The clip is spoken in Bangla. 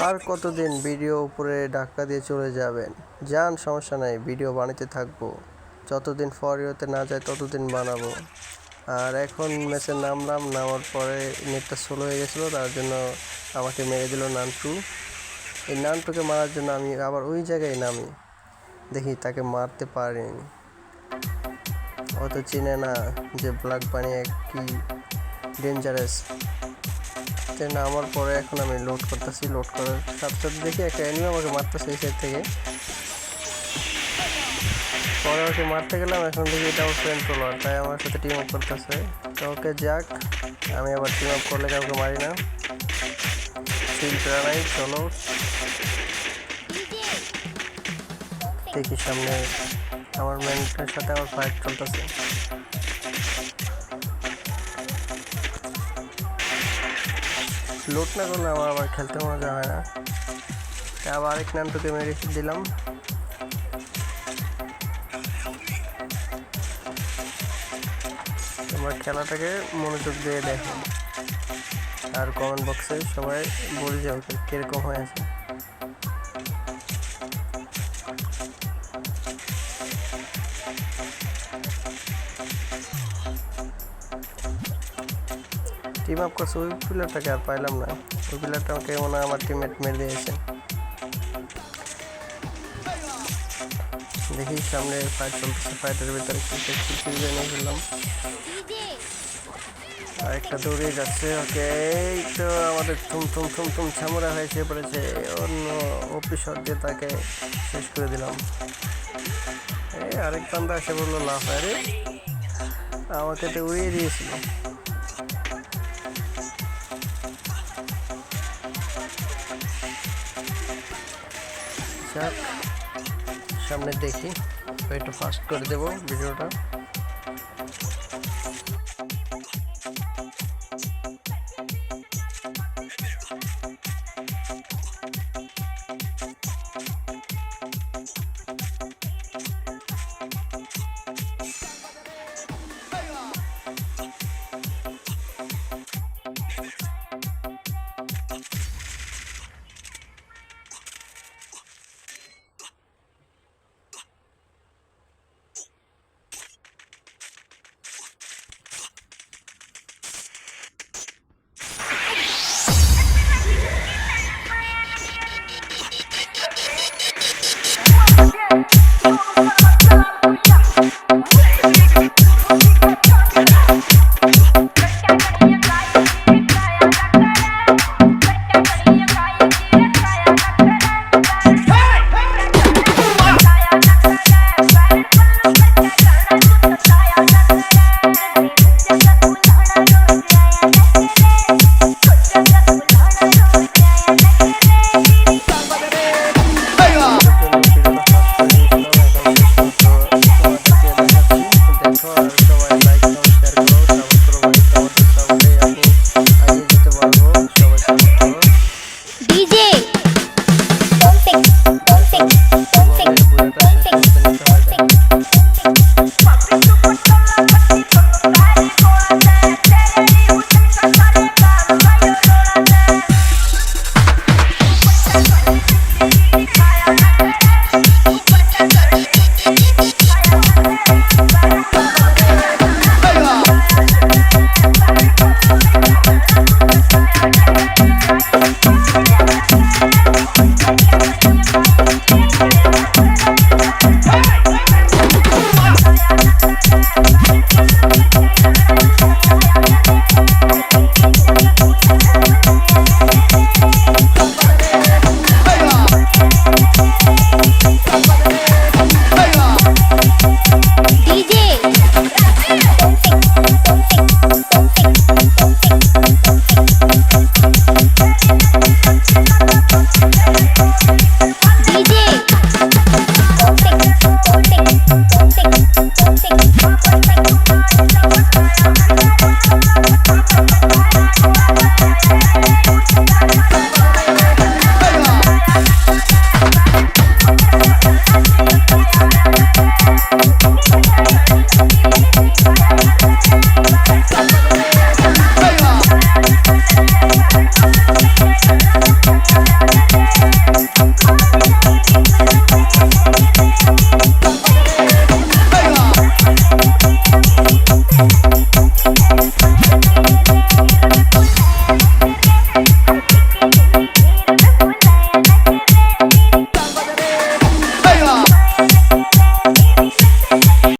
আর কতদিন ভিডিও উপরে ধাক্কা দিয়ে চলে যাবেন? যান, সমস্যা নাই, ভিডিও বানাতে থাকব। যতদিন ফর ইউতে না যায় ততদিন বানাবো। আর এখন ম্যাচে নামলাম, নামার পরে নেটটা স্লো হয়ে গেছিল, তার জন্য আমাকে মেরে দিল নানটু। এই নানটুকে মারার জন্য আমি আবার ওই জায়গায় নামি। দেখি তাকে মারতে পারিনি অত চিনে না যে ব্ল্যাক বানিয়ে কি ডেঞ্জারাস যে নামার পরে এখন আমি লোড করতেছি লোড করার সাথে সাথে দেখি একটা অ্যানিমে আমাকে মারতেছে এই সাইড থেকে। পরে ওকে মারতে গেলাম এখন দেখি এটা আমার ফ্রেন্ড ফলোয়ার তাই আমার সাথে টিম আপ করতেছে। তো ওকে যাক, আমি আবার টিম আপ করলে কাউকে মারি না। ফিল্টার নাই, চলো। দেখি সামনে আমার ম্যানটার সাথে আমার ফাইট চলতেছে। লোড না করলে আমার আবার খেলতে মজা হয় না আবার আরেক নানটুকে মেরে দিলাম তোমরা খেলাটাকে মনোযোগ দিয়ে দেখো আর কমেন্ট বক্সে সবাই বলে যাও কীরকম হয়েছে টিম আপ করছে, ওই আর পাইলাম না? ওই প্লেয়ারটা আমাকে মনে হয় আমার টিমমেট মেরে দিয়েছে। দেখি সামনে ফাইট চলতেছে ফাইটের ভিতরে কি জেনে ফেললাম আরেকটা দৌড়ে যাচ্ছে, ওকে, এই তো আমাদের থুম থুম থুম থুম ছামুরা হয়েছে পড়েছে। অন্য অফিসার দিয়ে তাকে শেষ করে দিলাম। এই আরেক বান্দা এসে বলল, লাফ, আরে, আমাকে তো উড়িয়ে দিয়েছিল। সামনে দেখি একটু ফাস্ট করে দেবো ভিডিওটা। perfect, perfect, perfect, perfect.